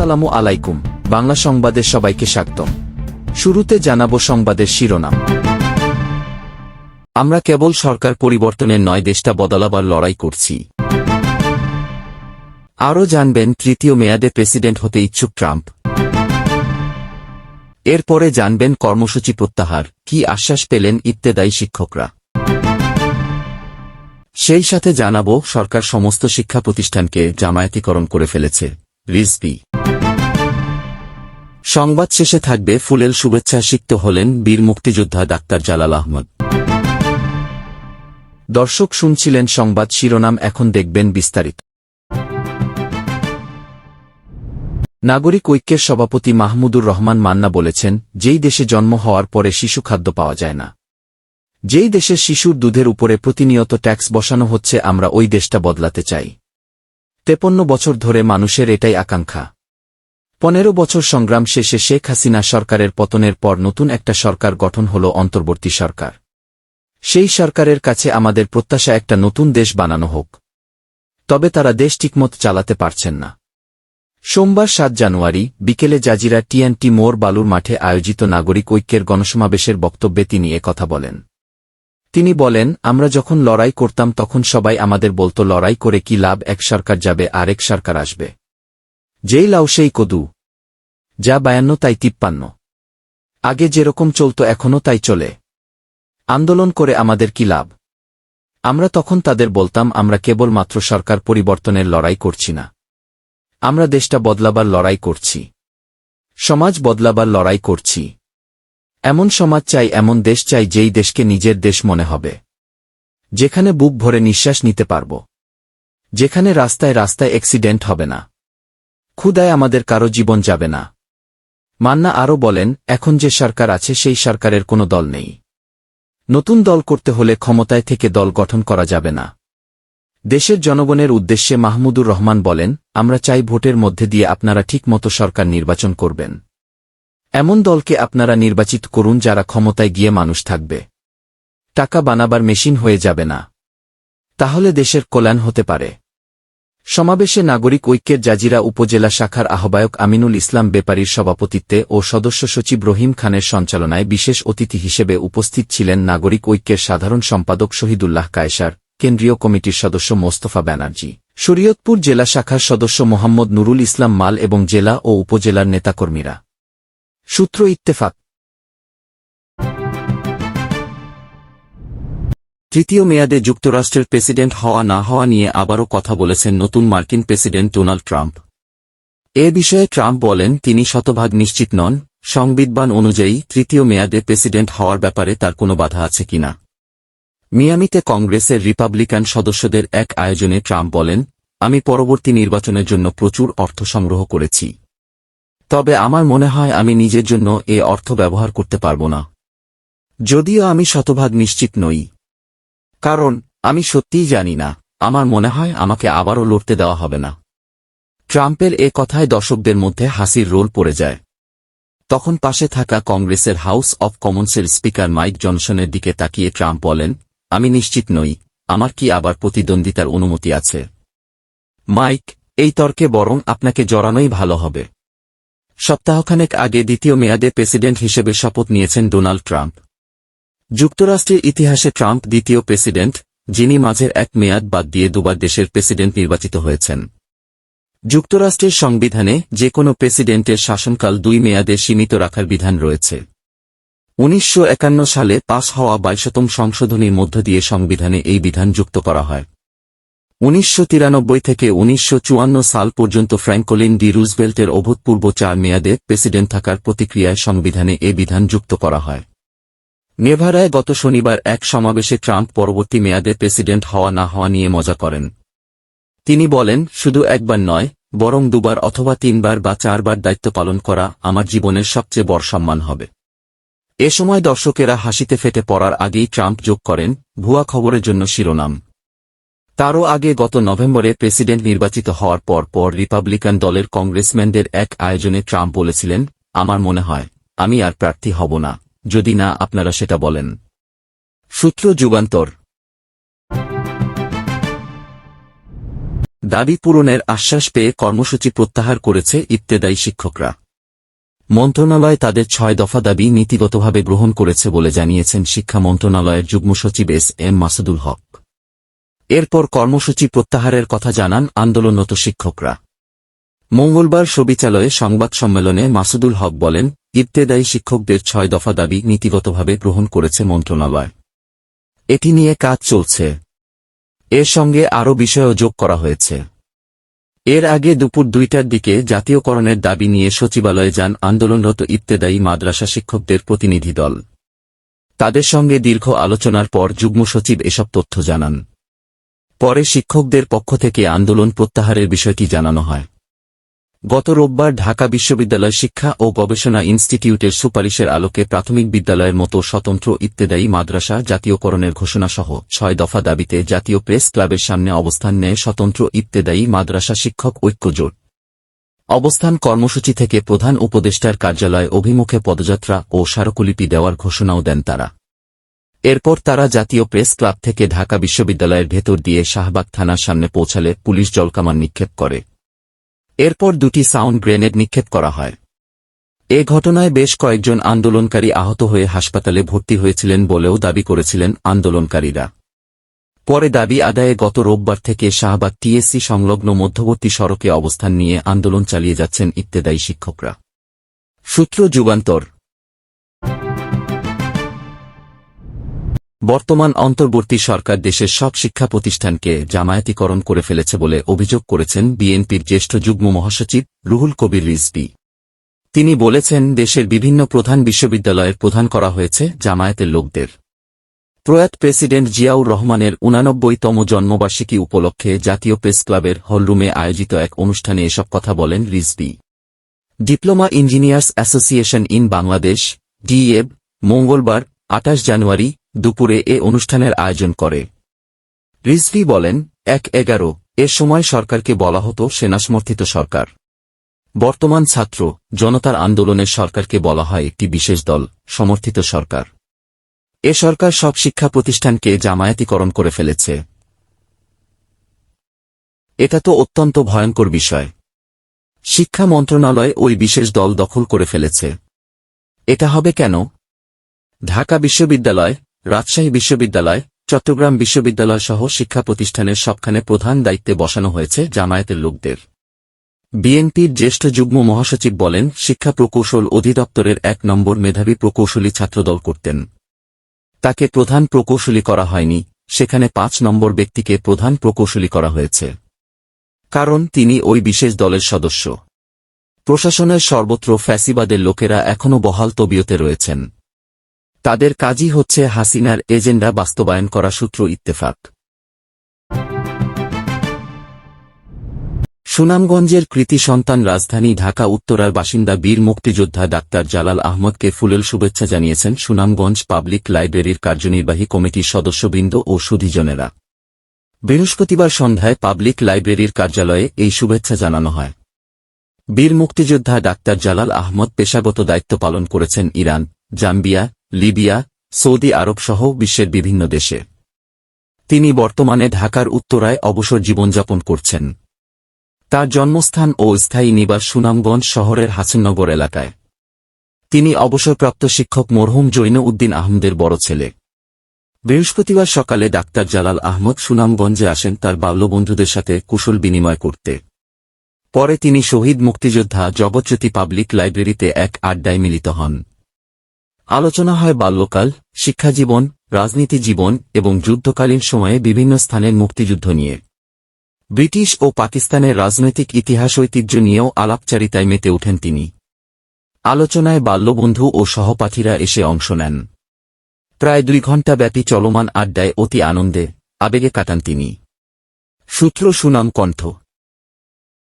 আসসালামু আলাইকুম, বাংলা সংবাদে সবাইকে স্বাগতম। শুরুতে জানাব সংবাদের শিরোনাম। আমরা কেবল সরকার পরিবর্তনের নয়, দেশটা বদলাবার লড়াই করছি। আরও জানবেন, তৃতীয় মেয়াদে প্রেসিডেন্ট হতে ইচ্ছুক ট্রাম্প। এরপরে জানবেন, কর্মসূচি প্রত্যাহার, কি আশ্বাস পেলেন ইত্তেদায়ী শিক্ষকরা। সেই সাথে জানাব, সরকার সমস্ত শিক্ষা প্রতিষ্ঠানকে জামায়াতিকরণ করে ফেলেছে রিজবি সংবাদ শেষে থাকবে ফুলেল শুভেচ্ছা সিক্ত হলেন বীর মুক্তিযোদ্ধা ডাক্তার জালাল আহমদ। দর্শক শুনছিলেন সংবাদ শিরোনাম, এখন দেখবেন বিস্তারিত। নাগরিক ঐক্যের সভাপতি মাহমুদুর রহমান মান্না বলেছেন, যেই দেশে জন্ম হওয়ার পরে শিশু খাদ্য পাওয়া যায় না। যেই দেশের শিশুর দুধের উপরে প্রতিনিয়ত ট্যাক্স বসানো হচ্ছে, আমরা ওই দেশটা বদলাতে চাই। তেপন্ন বছর ধরে মানুষের এটাই আকাঙ্ক্ষা। পনেরো বছর সংগ্রাম শেষে শেখ হাসিনা সরকারের পতনের পর নতুন একটা সরকার গঠন হল অন্তর্বর্তী সরকার। সেই সরকারের কাছে আমাদের প্রত্যাশা একটা নতুন দেশ বানানো হোক। তবে তারা দেশ ঠিকমত চালাতে পারছেন না। সোমবার সাত জানুয়ারি বিকেলে জাজিরা টিএনটি মোর বালুর মাঠে আয়োজিত নাগরিক ঐক্যের গণসমাবেশের বক্তব্যে তিনি কথা বলেন। তিনি বলেন, আমরা যখন লড়াই করতাম তখন সবাই আমাদের বলতো, লড়াই করে কি লাভ, এক সরকার যাবে, আরেক সরকার আসবে যেই লাউ সেই কদু। যা বায়ান্ন তাই তিপ্পান্ন। আগে যেরকম চলত এখনও তাই চলে। আন্দোলন করে আমাদের কি লাভ? আমরা তখন তাদের বলতাম, আমরা কেবলমাত্র সরকার পরিবর্তনের লড়াই করছি না। আমরা দেশটা বদলাবার লড়াই করছি। সমাজ বদলাবার লড়াই করছি। এমন সমাজ চাই, এমন দেশ চাই, যেই দেশকে নিজের দেশ মনে হবে। যেখানে বুক ভরে নিঃশ্বাস নিতে পারব। যেখানে রাস্তায় রাস্তায় অ্যাক্সিডেন্ট হবে না। ক্ষুদায় আমাদের কারও জীবন যাবে না। মান্না আরও বলেন, এখন যে সরকার আছে সেই সরকারের কোনো দল নেই। নতুন দল করতে হলে ক্ষমতায় থেকে দল গঠন করা যাবে না। দেশের জনগণের উদ্দেশ্যে মাহমুদুর রহমান বলেন, আমরা চাই ভোটের মধ্যে দিয়ে আপনারা ঠিকমতো সরকার নির্বাচন করবেন। এমন দলকে আপনারা নির্বাচিত করুন যারা ক্ষমতায় গিয়ে মানুষ থাকবে। টাকা বানাবার মেশিন হয়ে যাবে না। তাহলে দেশের কল্যাণ হতে পারে। সমাবেশে নাগরিক ঐক্যের জাজিরা উপজেলা শাখার আহ্বায়ক আমিনুল ইসলাম বেপারীর সভাপতিত্বে ও সদস্য সচিব রহিম খানের সঞ্চালনায় বিশেষ অতিথি হিসেবে উপস্থিত ছিলেন নাগরিক ঐক্যের সাধারণ সম্পাদক শহীদুল্লাহ কায়সার, কেন্দ্রীয় কমিটির সদস্য মোস্তফা ব্যানার্জি। শরীয়তপুর জেলা শাখার সদস্য মোহাম্মদ নুরুল ইসলাম মাল এবং জেলা ও উপজেলার নেতাকর্মীরা। সূত্র ইত্তেফাক তৃতীয় মেয়াদে যুক্তরাষ্ট্রের প্রেসিডেন্ট হওয়া না হওয়া নিয়ে আবারও কথা বলেছেন নতুন মার্কিন প্রেসিডেন্ট ডোনাল্ড ট্রাম্প। এ বিষয়ে ট্রাম্প বলেন, তিনি শতভাগ নিশ্চিত নন, সংবিধান অনুযায়ী তৃতীয় মেয়াদে প্রেসিডেন্ট হওয়ার ব্যাপারে তার কোনো বাধা আছে কিনা। মিয়ামিতে কংগ্রেসের রিপাবলিকান সদস্যদের এক আয়োজনে ট্রাম্প বলেন, আমি পরবর্তী নির্বাচনের জন্য প্রচুর অর্থ সংগ্রহ করেছি। তবে আমার মনে হয় আমি নিজের জন্য এ অর্থ ব্যবহার করতে পারব না। যদিও আমি শতভাগ নিশ্চিত নই। কারণ, আমি সত্যিই জানি না, আমার মনে হয় আমাকে আবারও লড়তে দেওয়া হবে না। ট্রাম্পের এ কথায় দর্শকদের মধ্যে হাসির রোল পড়ে যায়। তখন পাশে থাকা কংগ্রেসের হাউস অব কমন্সের স্পিকার মাইক জনসনের দিকে তাকিয়ে ট্রাম্প বলেন, আমি নিশ্চিত নই, আমার কি আবার প্রতিদ্বন্দ্বিতার অনুমতি আছে? মাইক, এই তর্কে বরং আপনাকে জড়ানোই ভালো হবে। সপ্তাহখানেক আগে দ্বিতীয় মেয়াদে প্রেসিডেন্ট হিসেবে শপথ নিয়েছেন ডোনাল্ড ট্রাম্প। যুক্তরাষ্ট্রের ইতিহাসে ট্রাম্প দ্বিতীয় প্রেসিডেন্ট, যিনি মাঝের এক মেয়াদ বাদ দিয়ে দুবার দেশের প্রেসিডেন্ট নির্বাচিত হয়েছেন। যুক্তরাষ্ট্রের সংবিধানে যে কোনো প্রেসিডেন্টের শাসনকাল দুই মেয়াদে সীমিত রাখার বিধান রয়েছে। উনিশশো একান্ন সালে পাস হওয়া বাইশতম সংশোধনীর মধ্য দিয়ে সংবিধানে এই বিধান যুক্ত করা হয়। উনিশশো তিরানব্বই থেকে উনিশশো চুয়ান্ন সাল পর্যন্ত ফ্র্যাঙ্কলিন ডি রুজবেল্টের অভূতপূর্ব চার মেয়াদে প্রেসিডেন্ট থাকার প্রতিক্রিয়ায় সংবিধানে এ বিধান যুক্ত করা হয়। নেভারায় গত শনিবার এক সমাবেশে ট্রাম্প পরবর্তী মেয়াদে প্রেসিডেন্ট হওয়া না হওয়া নিয়ে মজা করেন। তিনি বলেন, শুধু একবার নয়, বরং দুবার অথবা তিনবার বা চারবার দায়িত্ব পালন করা আমার জীবনের সবচেয়ে বড় সম্মান হবে। এ সময় দর্শকেরা হাসিতে ফেটে পড়ার আগেই ট্রাম্প যোগ করেন, ভুয়া খবরের জন্য শিরোনাম। তারও আগে গত নভেম্বরে প্রেসিডেন্ট নির্বাচিত হওয়ার পর পর রিপাবলিকান দলের কংগ্রেসম্যানদের এক আয়োজনে ট্রাম্প বলেছিলেন, আমার মনে হয়, আমি আর প্রার্থী হব না। যদি না আপনারা সেটা বলেন। সূত্র যুগান্তর। দাবি পূরণের আশ্বাস পেয়ে কর্মসূচি প্রত্যাহার করেছে ইবতেদায়ী শিক্ষকরা। মন্ত্রণালয় তাদের ছয় দফা দাবি নীতিগতভাবে গ্রহণ করেছে বলে জানিয়েছেন শিক্ষা মন্ত্রণালয়ের যুগ্ম সচিব এস এম মাসুদুল হক। এরপর কর্মসূচি প্রত্যাহারের কথা জানান আন্দোলনরত শিক্ষকরা। মঙ্গলবার সবিচালয়ে সংবাদ সম্মেলনে মাসুদুল হক বলেন, ইবতেদায়ী শিক্ষকদের ছয় দফা দাবি নীতিগতভাবে গ্রহণ করেছে মন্ত্রণালয়। এটি নিয়ে কাজ চলছে। এর সঙ্গে আরও বিষয়ও যোগ করা হয়েছে। এর আগে দুপুর দুইটার দিকে জাতীয়করণের দাবি নিয়ে সচিবালয়ে যান আন্দোলনরত ইবতেদায়ী মাদ্রাসা শিক্ষকদের প্রতিনিধি দল। তাদের সঙ্গে দীর্ঘ আলোচনার পর যুগ্ম সচিব এসব তথ্য জানান। পরে শিক্ষকদের পক্ষ থেকে আন্দোলন প্রত্যাহারের বিষয়টি জানানো হয়। গত রোববার ঢাকা বিশ্ববিদ্যালয় শিক্ষা ও গবেষণা ইনস্টিটিউটের সুপারিশের আলোকে প্রাথমিক বিদ্যালয়ের মতো স্বতন্ত্র ইত্তেদায়ী মাদ্রাসা জাতীয়করণের ঘোষণাসহ ছয় দফা দাবিতে জাতীয় প্রেস ক্লাবের সামনে অবস্থান নেয় স্বতন্ত্র ইত্তেদায়ী মাদ্রাসা শিক্ষক ঐক্যজোট অবস্থান কর্মসূচি থেকে প্রধান উপদেষ্টার কার্যালয় অভিমুখে পদযাত্রা ও স্মারকলিপি দেওয়ার ঘোষণাও দেন তারা। এরপর তারা জাতীয় প্রেস ক্লাব থেকে ঢাকা বিশ্ববিদ্যালয়ের ভেতর দিয়ে শাহবাগ থানার সামনে পৌঁছালে পুলিশ জলকামান নিক্ষেপ করে। এরপর দুটি সাউন্ড গ্রেনেড নিক্ষেপ করা হয়। এ ঘটনায় বেশ কয়েকজন আন্দোলনকারী আহত হয়ে হাসপাতালে ভর্তি হয়েছিলেন বলেও দাবি করেছিলেন আন্দোলনকারীরা। পরে দাবি আদায়ে গত রোববার থেকে শাহবাগ টিএসসি সংলগ্ন মধ্যবর্তী সড়কে অবস্থান নিয়ে আন্দোলন চালিয়ে যাচ্ছেন ইত্তেদায়ী শিক্ষকরা। সূত্র যুগান্তর বর্তমান অন্তর্বর্তী সরকার দেশের সব শিক্ষা প্রতিষ্ঠানকে জামায়াতিকরণ করে ফেলেছে বলে অভিযোগ করেছেন বিএনপির জ্যেষ্ঠ যুগ্ম মহাসচিব রুহুল কবির রিজভি। তিনি বলেছেন, দেশের বিভিন্ন প্রধান বিশ্ববিদ্যালয়ের প্রধান করা হয়েছে জামায়াতের লোকদের। প্রয়াত প্রেসিডেন্ট জিয়াউর রহমানের উনানব্বইতম জন্মবার্ষিকী উপলক্ষে জাতীয় প্রেস ক্লাবের হলরুমে আয়োজিত এক অনুষ্ঠানে এসব কথা বলেন Rizvi. Diploma engineers association in Bangladesh, DAB, মঙ্গলবার আটাশ জানুয়ারি দুপুরে এ অনুষ্ঠানের আয়োজন করে। রিজভি বলেন, এক এগারো এর সময় সরকারকে বলা হতো সেনাসমর্থিত সরকার। বর্তমান ছাত্র, জনতার আন্দোলনের সরকারকে বলা হয় একটি বিশেষ দল, সমর্থিত সরকার। এ সরকার সব শিক্ষা প্রতিষ্ঠানকে জামায়াতিকরণ করে ফেলেছে। এটা তো অত্যন্ত ভয়ঙ্কর বিষয়। শিক্ষা মন্ত্রণালয় ওই বিশেষ দল দখল করে ফেলেছে। এটা হবে কেন? ঢাকা বিশ্ববিদ্যালয়, রাজশাহী বিশ্ববিদ্যালয়, চট্টগ্রাম বিশ্ববিদ্যালয় সহ শিক্ষা প্রতিষ্ঠানের সবখানে প্রধান দায়িত্বে বসানো হয়েছে জামায়াতের লোকদের। বিএনপির জ্যেষ্ঠ যুগ্ম মহাসচিব বলেন, শিক্ষা প্রকৌশল অধিদপ্তরের এক নম্বর মেধাবী প্রকৌশলী ছাত্রদল করতেন। তাকে প্রধান প্রকৌশলী করা হয়নি, সেখানে পাঁচ নম্বর ব্যক্তিকে প্রধান প্রকৌশলী করা হয়েছে। কারণ তিনি ওই বিশেষ দলের সদস্য। প্রশাসনের সর্বত্র ফ্যাসিবাদের লোকেরা এখনও বহাল তবিয়তে রয়েছেন। তাদের কাজই হচ্ছে হাসিনার এজেন্ডা বাস্তবায়ন করা সূত্র ইত্তেফাক। সুনামগঞ্জের কৃতি সন্তান রাজধানী ঢাকা উত্তরার বাসিন্দা বীর মুক্তিযোদ্ধা ডাক্তার জালাল আহমদকে ফুলেল শুভেচ্ছা জানিয়েছেন সুনামগঞ্জ পাবলিক লাইব্রেরির কার্যনির্বাহী কমিটির সদস্যবৃন্দ ও সুধীজনেরা। বৃহস্পতিবার সন্ধ্যায় পাবলিক লাইব্রেরির কার্যালয়ে এই শুভেচ্ছা জানানো হয়। বীর মুক্তিযোদ্ধা ডাক্তার জালাল আহমদ পেশাগত দায়িত্ব পালন করেছেন Iran, Zambia Libya, Saudi Arab সহ বিশ্বের বিভিন্ন দেশে। তিনি বর্তমানে ঢাকার উত্তরায় অবসর জীবনযাপন করছেন। তার জন্মস্থান ও স্থায়ী নিবাস সুনামগঞ্জ শহরের হাসননগর এলাকায়। তিনি অবসরপ্রাপ্ত শিক্ষক মরহুম জৈন উদ্দিন আহমদের বড় ছেলে। বৃহস্পতিবার সকালে ডাক্তার জালাল আহমদ সুনামগঞ্জে আসেন তার বাল্যবন্ধুদের সাথে কুশল বিনিময় করতে। পরে তিনি শহীদ মুক্তিযোদ্ধা জগৎজ্যোতি পাবলিক লাইব্রেরিতে এক আড্ডায় মিলিত হন। আলোচনা হয় বাল্যকাল, শিক্ষাজীবন, রাজনীতি জীবন এবং যুদ্ধকালীন সময়ে বিভিন্ন স্থানের মুক্তিযুদ্ধ নিয়ে। ব্রিটিশ ও পাকিস্তানের রাজনৈতিক ইতিহাস ঐতিহ্য নিয়েও আলাপচারিতায় মেতে ওঠেন তিনি। আলোচনায় বাল্যবন্ধু ও সহপাঠীরা এসে অংশ নেন। প্রায় দুই ঘণ্টা ব্যাপী চলমান আড্ডায় অতি আনন্দে আবেগে কাটান তিনি। সূত্র সুনাম কণ্ঠ।